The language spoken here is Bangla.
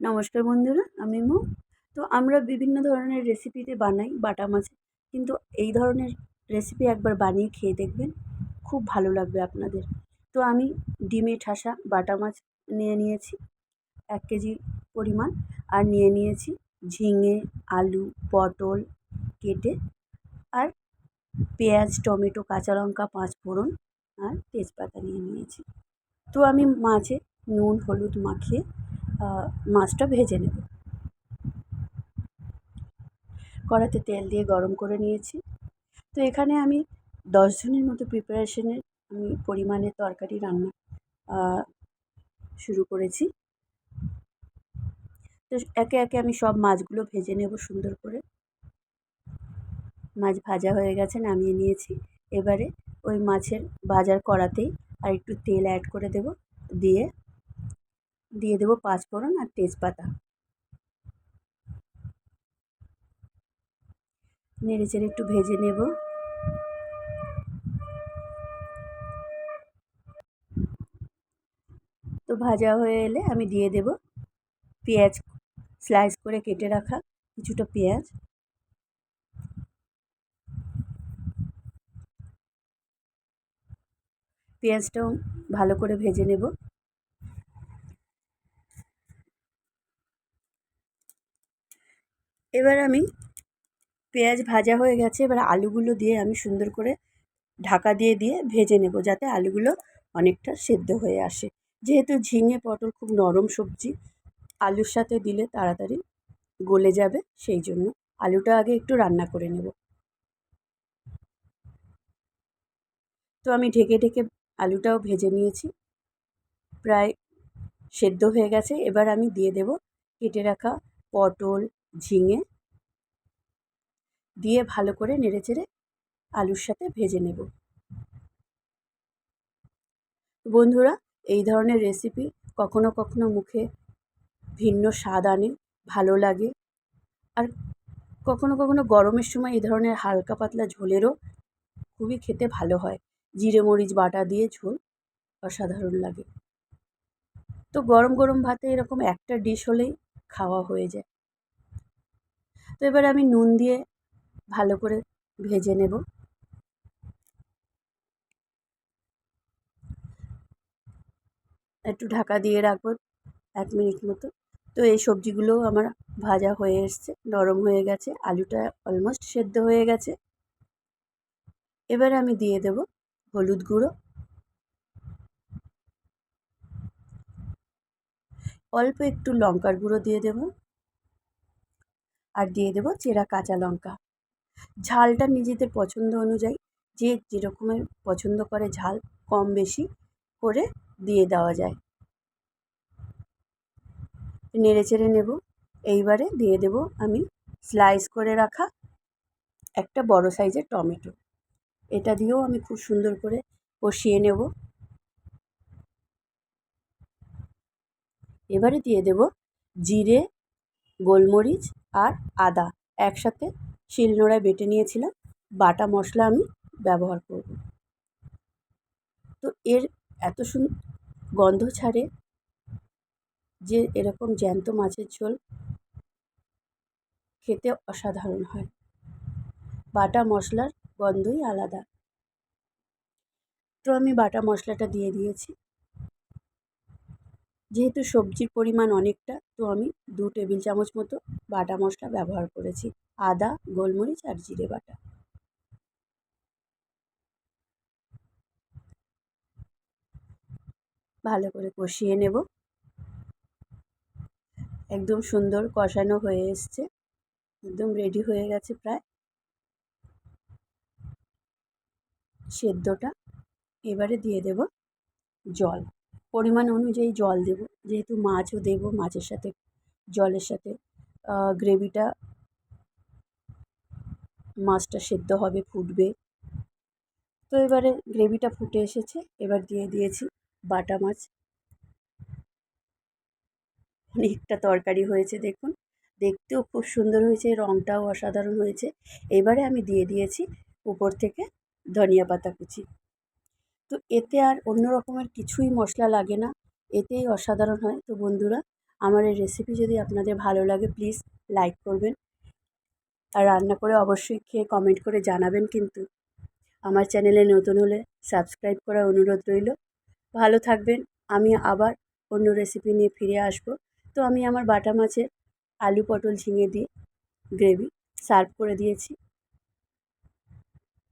নমস্কার বন্ধুরা, আমি মৌ। তো আমরা বিভিন্ন ধরনের রেসিপিতে বানাই বাটা মাছ, কিন্তু এই ধরনের রেসিপি একবার বানিয়ে খেয়ে দেখবেন, খুব ভালো লাগবে আপনাদের। তো আমি ডিমে ঠাসা বাটা মাছ নিয়ে নিয়েছি, এক কেজি পরিমাণ, আর নিয়ে নিয়েছি ঝিঙে, আলু, পটল কেটে, আর পেঁয়াজ, টমেটো, কাঁচা লঙ্কা, পাঁচ ফোড়ন, আর তেজপাতা নিয়ে নিয়েছি। তো আমি মাছে নুন, হলুদ মাখিয়ে মাছটা ভেজে নেব। কড়াতে তেল দিয়ে গরম করে নিয়েছি। তো এখানে আমি দশ জনের মতো প্রিপারেশনের আমি পরিমাণে তরকারি রান্না শুরু করেছি। তো একে একে আমি সব মাছগুলো ভেজে নেব সুন্দর করে। মাছ ভাজা হয়ে গেছে, নামিয়ে নিয়েছি। এবারে ওই মাছের ভাজার কড়াতেই আর একটু তেল অ্যাড করে দেব। দিয়ে দিয়ে দেবো পাঁচফোড়ন আর তেজপাতা। নেড়ে চেড়ে একটু ভেজে নেব। তো ভাজা হয়ে এলে আমি দিয়ে দেব পেঁয়াজ স্লাইস করে কেটে রাখা কিছুটা পেঁয়াজ। পেঁয়াজটাও ভালো করে ভেজে নেব। এবার আমি পেঁয়াজ ভাজা হয়ে গেছে। এবার আলুগুলো দিয়ে আমি সুন্দর করে ঢাকা দিয়ে দিয়ে ভেজে নেব যাতে আলুগুলো অনেকটা সেদ্ধ হয়ে আসে। যেহেতু ঝিঙে, পটল খুব নরম সবজি, আলুর সাথে দিলে তাড়াতাড়ি গলে যাবে, সেই জন্য আলুটা আগে একটু রান্না করে নেব। তো আমি ঢেকে ঢেকে আলুটাও ভেজে নিয়েছি। প্রায় সেদ্ধ হয়ে গেছে। এবার আমি দিয়ে দেব কেটে রাখা পটল ঝিঙে দিয়ে ভালো করে নেড়েচেড়ে আলুর সাথে ভেজে নেব। বন্ধুরা, এই ধরনের রেসিপি কখনো কখনো মুখে ভিন্ন স্বাদ আনে, ভালো লাগে। আর কখনো কখনো গরমের সময় এই ধরনের হালকা পাতলা ঝোলেরও খুবই খেতে ভালো হয়। জিরে, মরিচ, বাটা দিয়ে ঝোল অসাধারণ লাগে। তো গরম গরম ভাতে এরকম একটা ডিশ হলেই খাওয়া হয়ে যায়। তো এবার আমি নুন দিয়ে ভালো করে ভেজে নেব। একটু ঢাকা দিয়ে রাখব এক মিনিট মতো। তো এই সবজিগুলোও আমার ভাজা হয়ে এসছে, নরম হয়ে গেছে, আলুটা অলমোস্ট সেদ্ধ হয়ে গেছে। এবার আমি দিয়ে দেব হলুদ গুঁড়ো। অল্প একটু লঙ্কার গুঁড়ো দিয়ে দেব। আর দিয়ে দেব চেরা কাঁচা লঙ্কা। ঝালটা নিজেদের পছন্দ অনুযায়ী যে যেরকমের পছন্দ করে ঝাল কম বেশি করে দিয়ে দেওয়া যায়। নেড়ে চেড়ে নেব। এইবারে দিয়ে দেব আমি স্লাইস করে রাখা একটা বড় সাইজের টমেটো। এটা দিয়েও আমি খুব সুন্দর করে কষিয়ে নেব। এবারে দিয়ে দেব জিরে গোলমরিচ আর আদা একসাথে শিলনোড়ায় বেটে নিয়েছিলাম। বাটা মশলা আমি ব্যবহার করব। তো এর এত সুন, গন্ধ ছাড়ে যে এরকম জ্যান্ত মাছের ঝোল খেতে অসাধারণ হয়। বাটা মশলার গন্ধই আলাদা। তো আমি বাটা মশলাটা দিয়ে দিয়েছি। যেহেতু সবজির পরিমাণ অনেকটা, তো আমি দু টেবিল চামচ মতো বাটা মশলা ব্যবহার করেছি। আদা, গোলমরিচ আর জিরে বাটা। ভালো করে কষিয়ে নেব। একদম সুন্দর কষানো হয়ে এসছে। একদম রেডি হয়ে গেছে প্রায়। সেদ্ধটা এবারে দিয়ে দেব জল। পরিমাণ অনুযায়ী জল দেব। যেহেতু মাছও দেব মাছের সাথে, জলের সাথে। গ্রেভিটা মাছটা সেদ্ধ হবে, ফুটবে। তো এবারে গ্রেভিটা ফুটে এসেছে, এবার দিয়ে দিয়েছি বাটা মাছ। অনেকটা তরকারি হয়েছে, দেখুন। দেখতেও খুব সুন্দর হয়েছে রঙটাও অসাধারণ হয়েছে। এবারে আমি দিয়ে দিয়েছি উপর থেকে ধনিয়া পাতা কুচি। তো এতে আর অন্য রকমের কিছুই মশলা লাগে না। এতেই অসাধারণ হয়। তো বন্ধুরা, আমার এই রেসিপি যদি আপনাদের ভালো লাগে প্লিজ লাইক করবেন। আর রান্না করে অবশ্যই খেয়ে কমেন্ট করে জানাবেন কিন্তু। আমার চ্যানেলে নতুন হলে সাবস্ক্রাইব করার অনুরোধ রইল। ভালো থাকবেন। আমি আবার অন্য রেসিপি নিয়ে ফিরে আসব। তো আমি আমার বাটা মাছের আলু পটল ঝিঙে দিয়ে গ্রেভি সার্ভ করে দিয়েছি।